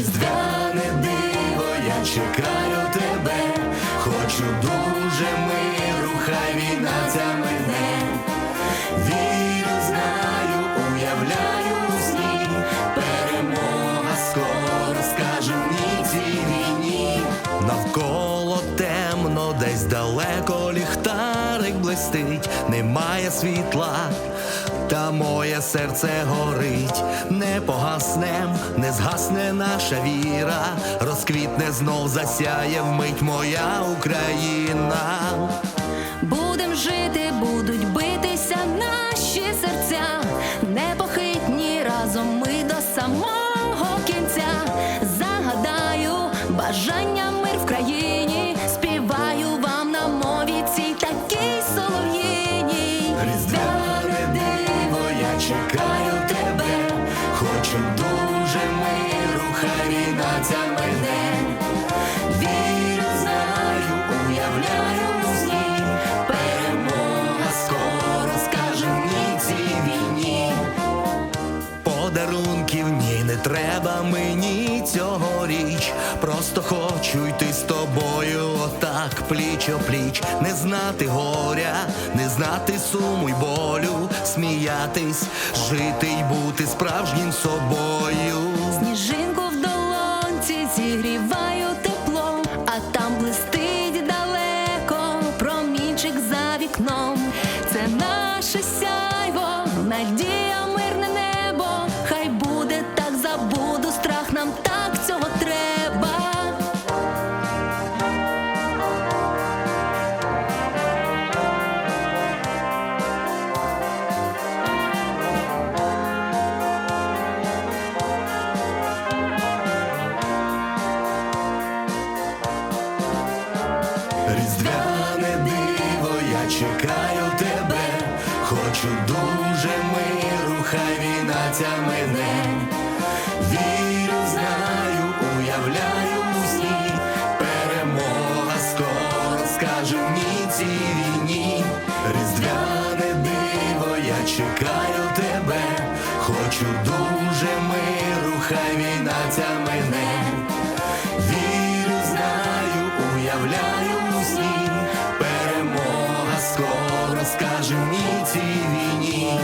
різдвяне диво, я чекаю тебе, хочу дуже миру, хай війна ця мене, вірю, знаю, уявляю сні, перемога скоро скажу ні цій війні. Блистить, немає світла, та моє серце горить, не погаснем, не згасне наша віра, розквітне знов засяє вмить моя Україна. Будем жити, будуть битися наші серця, непохитні разом ми до самого Вірю, знаю, уявляю сні, перемога скоро скаже ні цій. Подарунків ні, не треба мені цьогоріч. Просто хочу йти з тобою, отак пліч о пліч, не знати горя, не знати суму й болю, сміятись, жити й бути справжнім собою. А блистить далеко промінчик за вікном. Це наше сяйво, надія, Різдвяне диво, я чекаю тебе, хочу дуже миру, хай війна ця мене. Вірю, знаю, уявляю у сні, перемога скоро скаже ні цій війні. Різдвяне диво, я чекаю тебе, хочу дуже миру, хай війна ця мене. Скаже ні цій війні.